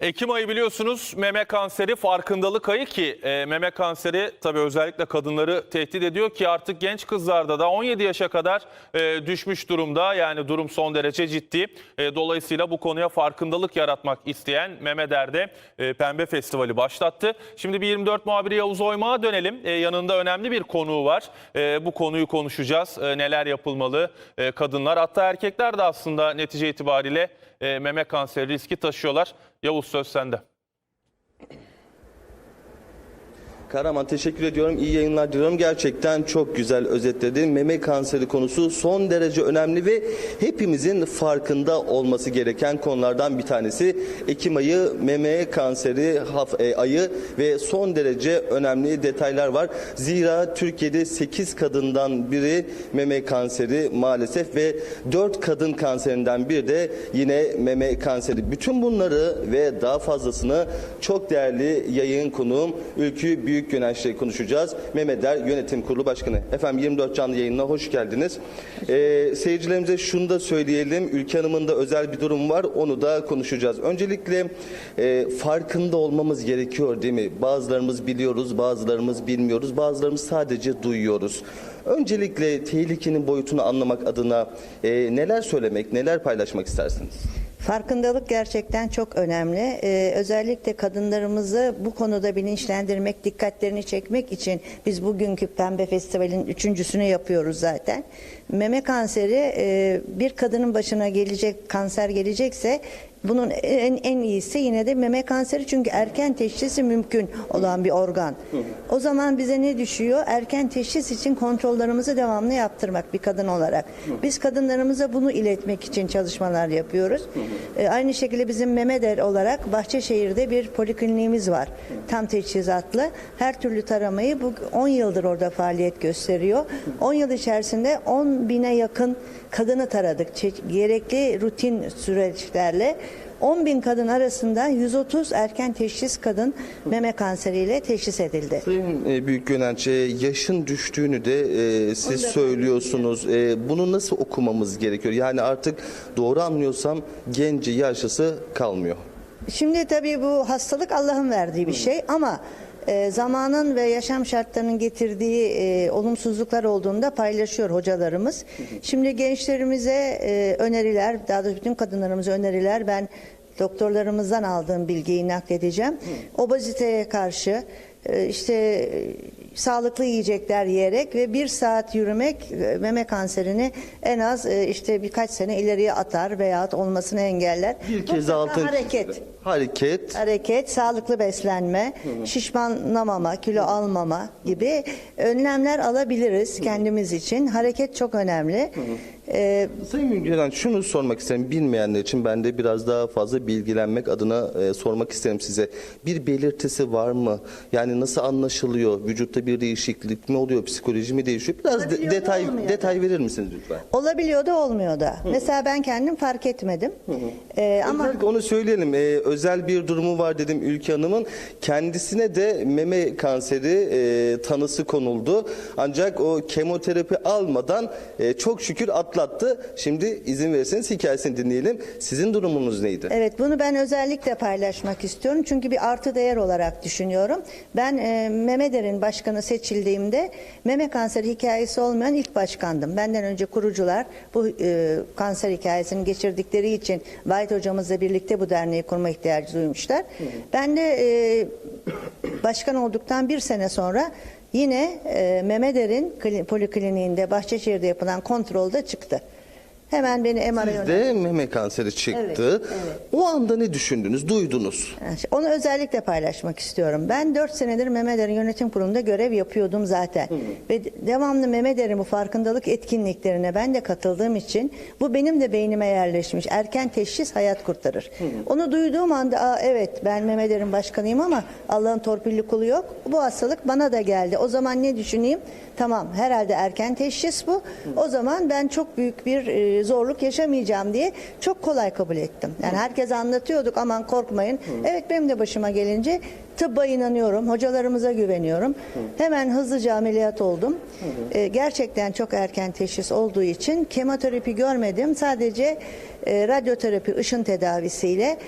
Ekim ayı biliyorsunuz meme kanseri farkındalık ayı ki e, meme kanseri tabii özellikle kadınları tehdit ediyor ki artık genç kızlarda da 17 yaşa kadar e, düşmüş durumda. Yani durum son derece ciddi. E, dolayısıyla bu konuya farkındalık yaratmak isteyen Meme Der'de e, Pembe Festivali başlattı. Şimdi bir 24 muhabiri Yavuz Oymak'a dönelim. E, yanında önemli bir konuğu var. E, bu konuyu konuşacağız. E, neler yapılmalı e, kadınlar hatta erkekler de aslında netice itibariyle e, meme kanseri riski taşıyorlar. Yavuz söz sende. Karaman teşekkür ediyorum. İyi yayınlar diliyorum. Gerçekten çok güzel özetledin. Meme kanseri konusu son derece önemli ve hepimizin farkında olması gereken konulardan bir tanesi. Ekim ayı meme kanseri e, ayı ve son derece önemli detaylar var. Zira Türkiye'de 8 kadından biri meme kanseri maalesef ve 4 kadın kanserinden biri de yine meme kanseri. Bütün bunları ve daha fazlasını çok değerli yayın konuğum Ülkü Büyük Güneş'le konuşacağız. Mehmet Er Yönetim Kurulu Başkanı. Efendim 24 canlı yayınına hoş geldiniz. Ee, seyircilerimize şunu da söyleyelim. Ülke Hanım'ın da özel bir durum var. Onu da konuşacağız. Öncelikle e, farkında olmamız gerekiyor değil mi? Bazılarımız biliyoruz, bazılarımız bilmiyoruz, bazılarımız sadece duyuyoruz. Öncelikle tehlikenin boyutunu anlamak adına e, neler söylemek, neler paylaşmak istersiniz? Farkındalık gerçekten çok önemli. Ee, özellikle kadınlarımızı bu konuda bilinçlendirmek, dikkatlerini çekmek için biz bugünkü Pembe Festival'in üçüncüsünü yapıyoruz zaten. Meme kanseri e, bir kadının başına gelecek kanser gelecekse bunun en, en iyisi yine de meme kanseri çünkü erken teşhisi mümkün olan bir organ. O zaman bize ne düşüyor? Erken teşhis için kontrollerimizi devamlı yaptırmak bir kadın olarak. Biz kadınlarımıza bunu iletmek için çalışmalar yapıyoruz. Ee, aynı şekilde bizim Memeder olarak Bahçeşehir'de bir polikliniğimiz var. Tam teçhizatlı. Her türlü taramayı bu 10 yıldır orada faaliyet gösteriyor. 10 yıl içerisinde 10 bine yakın kadını taradık. Çe- Gerekli rutin süreçlerle 10 bin kadın arasında 130 erken teşhis kadın meme kanseriyle teşhis edildi. Sayın e, Büyük Gönenç, e, yaşın düştüğünü de e, siz söylüyorsunuz. E, bunu nasıl okumamız gerekiyor? Yani artık doğru anlıyorsam genci yaşlısı kalmıyor. Şimdi tabii bu hastalık Allah'ın verdiği bir şey ama e, zamanın ve yaşam şartlarının getirdiği e, olumsuzluklar olduğunda paylaşıyor hocalarımız. Şimdi gençlerimize e, öneriler, daha doğrusu bütün kadınlarımıza öneriler ben doktorlarımızdan aldığım bilgiyi nakledeceğim. Obeziteye karşı e, işte sağlıklı yiyecekler yiyerek ve bir saat yürümek e, meme kanserini en az e, işte birkaç sene ileriye atar veyahut olmasını engeller. Bir kez Mutlaka altın hareket. hareket Hareket, sağlıklı beslenme, şişmanlamama, kilo almama gibi önlemler alabiliriz kendimiz için. Hareket çok önemli. Ee, Sayın Gönenç şunu sormak isterim bilmeyenler için ben de biraz daha fazla bilgilenmek adına e, sormak isterim size. Bir belirtisi var mı? Yani nasıl anlaşılıyor? Vücutta bir değişiklik mi oluyor? Psikoloji mi değişiyor? Biraz de- Olabiliyor da detay olmuyor da. detay verir misiniz lütfen? olabiliyor da olmuyor da. Mesela ben kendim fark etmedim. Ee, ama Özellikle onu söyleyelim. Ee, özel bir durumu var dedim Ülke Hanım'ın. Kendisine de meme kanseri e, tanısı konuldu. Ancak o kemoterapi almadan e, çok şükür atlattı. Şimdi izin verirseniz hikayesini dinleyelim. Sizin durumunuz neydi? Evet bunu ben özellikle paylaşmak istiyorum. Çünkü bir artı değer olarak düşünüyorum. Ben e, Memeder'in başkanı seçildiğimde meme kanseri hikayesi olmayan ilk başkandım. Benden önce kurucular bu e, kanser hikayesini geçirdikleri için Vahit hocamızla birlikte bu derneği kurma ihtiyacı duymuşlar. Ben de e, başkan olduktan bir sene sonra yine e, kli- polikliniğinde Bahçeşehir'de yapılan kontrolde çıktı. Hemen beni MR'a. Sizde meme kanseri çıktı. Evet, evet. O anda ne düşündünüz, duydunuz? Onu özellikle paylaşmak istiyorum. Ben 4 senedir Memeder'in yönetim kurulunda görev yapıyordum zaten. Ve de- devamlı Memeder'in bu farkındalık etkinliklerine ben de katıldığım için bu benim de beynime yerleşmiş. Erken teşhis hayat kurtarır. Onu duyduğum anda Aa, evet ben Memeder'in başkanıyım ama Allah'ın torpilli kulu yok. Bu hastalık bana da geldi. O zaman ne düşüneyim? Tamam herhalde erken teşhis bu. O zaman ben çok büyük bir e, zorluk yaşamayacağım diye çok kolay kabul ettim. Yani herkese anlatıyorduk aman korkmayın. Evet benim de başıma gelince tıbba inanıyorum. Hocalarımıza güveniyorum. Hemen hızlıca ameliyat oldum. E, gerçekten çok erken teşhis olduğu için kemoterapi görmedim. Sadece e, radyoterapi, ışın tedavisiyle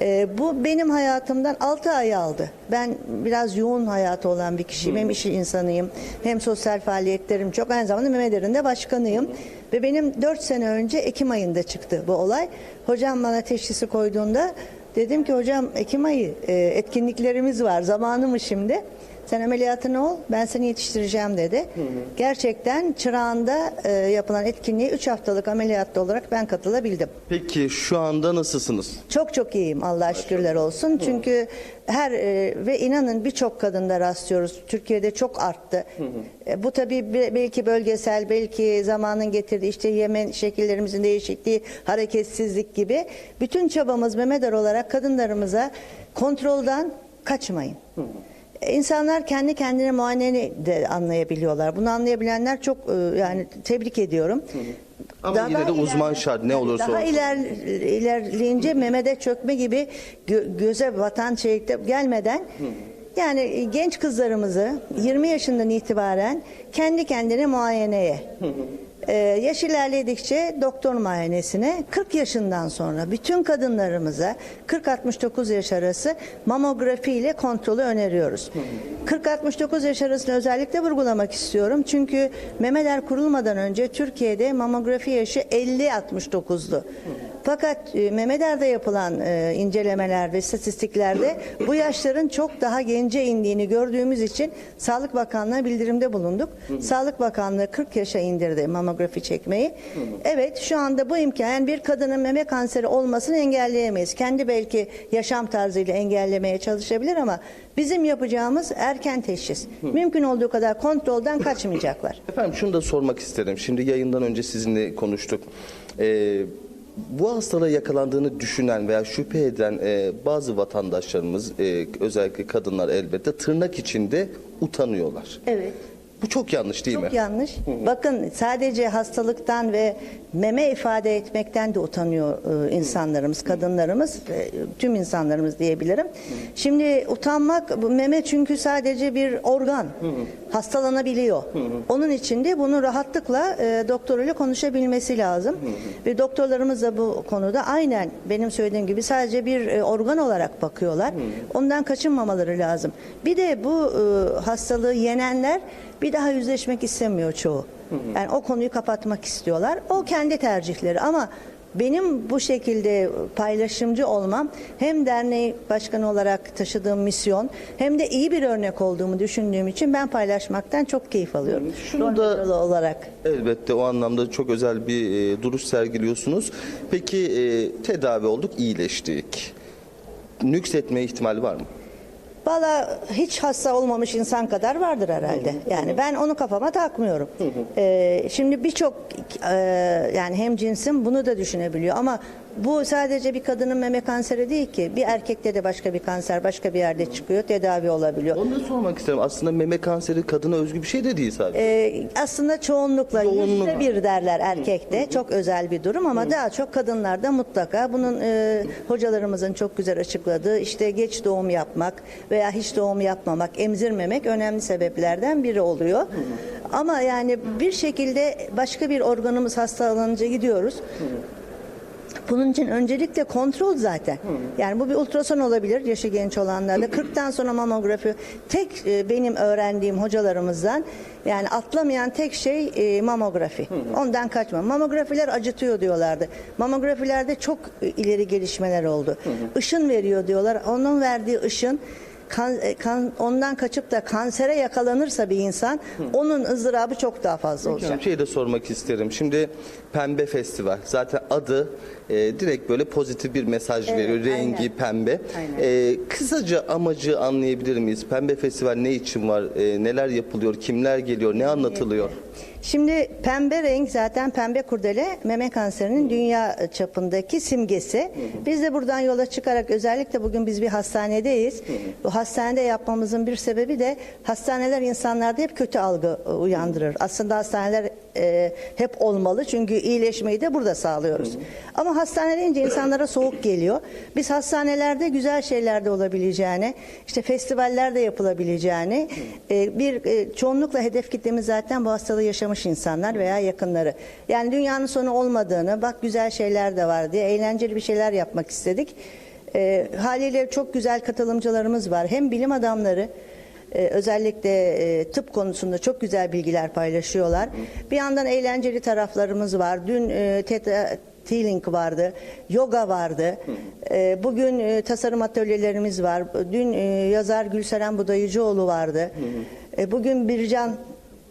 e, bu benim hayatımdan 6 ay aldı. Ben biraz yoğun hayatı olan bir kişiyim. Hem iş insanıyım hem sosyal faaliyetlerim çok. Aynı zamanda Mehmet Eren'de başkanıyım. Ve benim 4 sene önce Ekim ayında çıktı bu olay. Hocam bana teşhisi koyduğunda dedim ki hocam Ekim ayı e, etkinliklerimiz var. Zamanı mı şimdi? Sen ameliyatını ol, ben seni yetiştireceğim dedi. Gerçekten çırağında e, yapılan etkinliğe 3 haftalık ameliyatta olarak ben katılabildim. Peki şu anda nasılsınız? Çok çok iyiyim Allah'a şükürler olsun. Çünkü her e, ve inanın birçok kadında rastlıyoruz. Türkiye'de çok arttı. E, bu tabii be- belki bölgesel, belki zamanın getirdiği işte yeme şekillerimizin değişikliği, hareketsizlik gibi. Bütün çabamız Mehmet olarak kadınlarımıza kontrolden kaçmayın. E, İnsanlar kendi kendine muayeneni de anlayabiliyorlar. Bunu anlayabilenler çok e, yani tebrik ediyorum. Ama yine de uzman şart, ne olursa daha olsun. iler, ilerleyince Mehmet'e çökme gibi gö- göze batan şeyde gelmeden yani genç kızlarımızı 20 yaşından itibaren kendi kendine muayeneye ee, yaş ilerledikçe doktor muayenesine 40 yaşından sonra bütün kadınlarımıza 40-69 yaş arası mamografi ile kontrolü öneriyoruz. 40-69 yaş arasını özellikle vurgulamak istiyorum. Çünkü memeler kurulmadan önce Türkiye'de mamografi yaşı 50-69'du. Fakat e, Mehmetler'de yapılan e, incelemelerde, istatistiklerde bu yaşların çok daha gence indiğini gördüğümüz için Sağlık Bakanlığı'na bildirimde bulunduk. Sağlık Bakanlığı 40 yaşa indirdi mamografi çekmeyi. Evet şu anda bu imkan yani bir kadının meme kanseri olmasını engelleyemeyiz. Kendi belki yaşam tarzıyla engellemeye çalışabilir ama bizim yapacağımız erken teşhis. Mümkün olduğu kadar kontrolden kaçmayacaklar. Efendim şunu da sormak isterim. Şimdi yayından önce sizinle konuştuk. Ee, bu hastalığa yakalandığını düşünen veya şüphe eden e, bazı vatandaşlarımız, e, özellikle kadınlar elbette tırnak içinde utanıyorlar. Evet. Bu çok yanlış değil mi? Çok yanlış. Bakın sadece hastalıktan ve meme ifade etmekten de utanıyor e, insanlarımız, kadınlarımız, e, tüm insanlarımız diyebilirim. Şimdi utanmak, meme çünkü sadece bir organ. Hastalanabiliyor. Onun için de bunu rahatlıkla e, doktoruyla konuşabilmesi lazım. Ve doktorlarımız da bu konuda aynen benim söylediğim gibi sadece bir e, organ olarak bakıyorlar. Ondan kaçınmamaları lazım. Bir de bu e, hastalığı yenenler bir daha yüzleşmek istemiyor çoğu. Yani o konuyu kapatmak istiyorlar. O kendi tercihleri ama benim bu şekilde paylaşımcı olmam hem derneği başkanı olarak taşıdığım misyon hem de iyi bir örnek olduğumu düşündüğüm için ben paylaşmaktan çok keyif alıyorum. Şunu da- olarak. Elbette o anlamda çok özel bir e, duruş sergiliyorsunuz. Peki e, tedavi olduk, iyileştik. Nüksetme ihtimali var mı? Valla hiç hasta olmamış insan kadar vardır herhalde. Yani ben onu kafama takmıyorum. Ee, şimdi birçok e, yani hem cinsim bunu da düşünebiliyor ama bu sadece bir kadının meme kanseri değil ki. Bir erkekte de başka bir kanser başka bir yerde çıkıyor, tedavi olabiliyor. Onu da sormak isterim. Aslında meme kanseri kadına özgü bir şey de değil sadece. Ee, aslında çoğunlukla Çoğunluk. yüzde bir derler erkekte. Çok özel bir durum ama daha çok kadınlarda mutlaka. Bunun e, hocalarımızın çok güzel açıkladığı işte geç doğum yapmak veya hiç doğum yapmamak, emzirmemek önemli sebeplerden biri oluyor. Ama yani bir şekilde başka bir organımız hastalanınca gidiyoruz. Bunun için öncelikle kontrol zaten. Yani bu bir ultrason olabilir yaşı genç olanlarda. 40'tan sonra mamografi tek e, benim öğrendiğim hocalarımızdan yani atlamayan tek şey e, mamografi. Ondan kaçma. Mamografiler acıtıyor diyorlardı. Mamografilerde çok e, ileri gelişmeler oldu. Işın veriyor diyorlar. Onun verdiği ışın kan, kan, ondan kaçıp da kansere yakalanırsa bir insan onun ızdırabı çok daha fazla olacak. Bir şey de sormak isterim. Şimdi Pembe Festival zaten adı e, direkt böyle pozitif bir mesaj Evet, veriyor. Rengi aynen. pembe. Aynen. E, kısaca amacı anlayabilir miyiz? Pembe Festival ne için var? E, neler yapılıyor? Kimler geliyor? Ne anlatılıyor? Şimdi pembe renk zaten pembe kurdele meme kanserinin dünya çapındaki simgesi. Biz de buradan yola çıkarak özellikle bugün biz bir hastanedeyiz. Bu hastanede yapmamızın bir sebebi de hastaneler insanlarda hep kötü algı e, uyandırır. Aslında hastaneler e, hep olmalı. Çünkü iyileşmeyi de burada sağlıyoruz. Ama hastane deyince insanlara soğuk geliyor. Biz hastanelerde güzel şeyler de olabileceğini, işte festivaller de yapılabileceğini, e, bir e, çoğunlukla hedef kitlemiz zaten bu hastalığı yaşamış insanlar veya yakınları. Yani dünyanın sonu olmadığını, bak güzel şeyler de var diye eğlenceli bir şeyler yapmak istedik. E, haliyle çok güzel katılımcılarımız var. Hem bilim adamları, özellikle tıp konusunda çok güzel bilgiler paylaşıyorlar. Bir yandan eğlenceli taraflarımız var. Dün e, Healing vardı, yoga vardı. Ee, bugün e, tasarım atölyelerimiz var. Dün e, yazar Gülseren Budayıcıoğlu vardı. E, bugün Bircan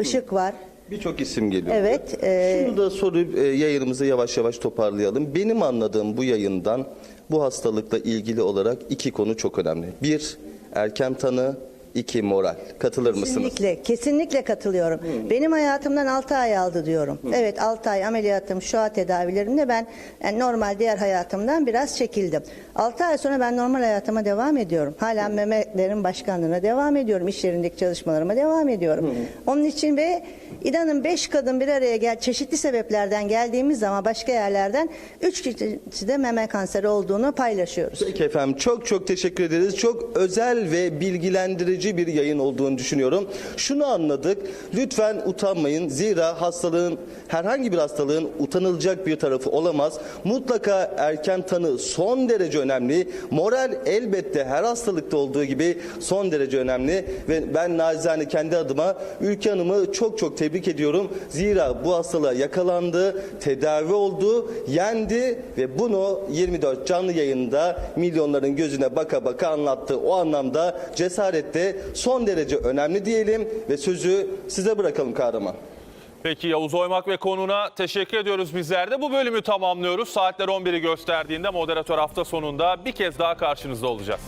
Işık var. Birçok isim geliyor. Evet, e- Şunu da sorup e, yayınımızı yavaş yavaş toparlayalım. Benim anladığım bu yayından bu hastalıkla ilgili olarak iki konu çok önemli. Bir, erken tanı. İki moral. Katılır mısınız? Kesinlikle, kesinlikle katılıyorum. Benim hayatımdan 6 ay aldı diyorum. Evet 6 ay ameliyatım, şu an tedavilerimde ben yani normal diğer hayatımdan biraz çekildim. 6 ay sonra ben normal hayatıma devam ediyorum. Hala Mehmetlerin başkanlığına devam ediyorum. İş yerindeki çalışmalarıma devam ediyorum. Onun için ve inanın 5 kadın bir araya gel çeşitli sebeplerden geldiğimiz zaman başka yerlerden 3 kişi de meme kanseri olduğunu paylaşıyoruz. Peki efendim çok çok teşekkür ederiz. Çok özel ve bilgilendirici bir yayın olduğunu düşünüyorum. Şunu anladık. Lütfen utanmayın. Zira hastalığın herhangi bir hastalığın utanılacak bir tarafı olamaz. Mutlaka erken tanı son derece önemli. Moral elbette her hastalıkta olduğu gibi son derece önemli ve ben nacizane kendi adıma Ülke Hanım'ı çok çok tebrik ediyorum. Zira bu hastalığa yakalandı, tedavi oldu, yendi ve bunu 24 canlı yayında milyonların gözüne baka baka anlattı. O anlamda cesaret de son derece önemli diyelim ve sözü size bırakalım kahraman. Peki Yavuz Oymak ve konuğuna teşekkür ediyoruz bizler de. Bu bölümü tamamlıyoruz. Saatler 11'i gösterdiğinde moderatör hafta sonunda bir kez daha karşınızda olacağız.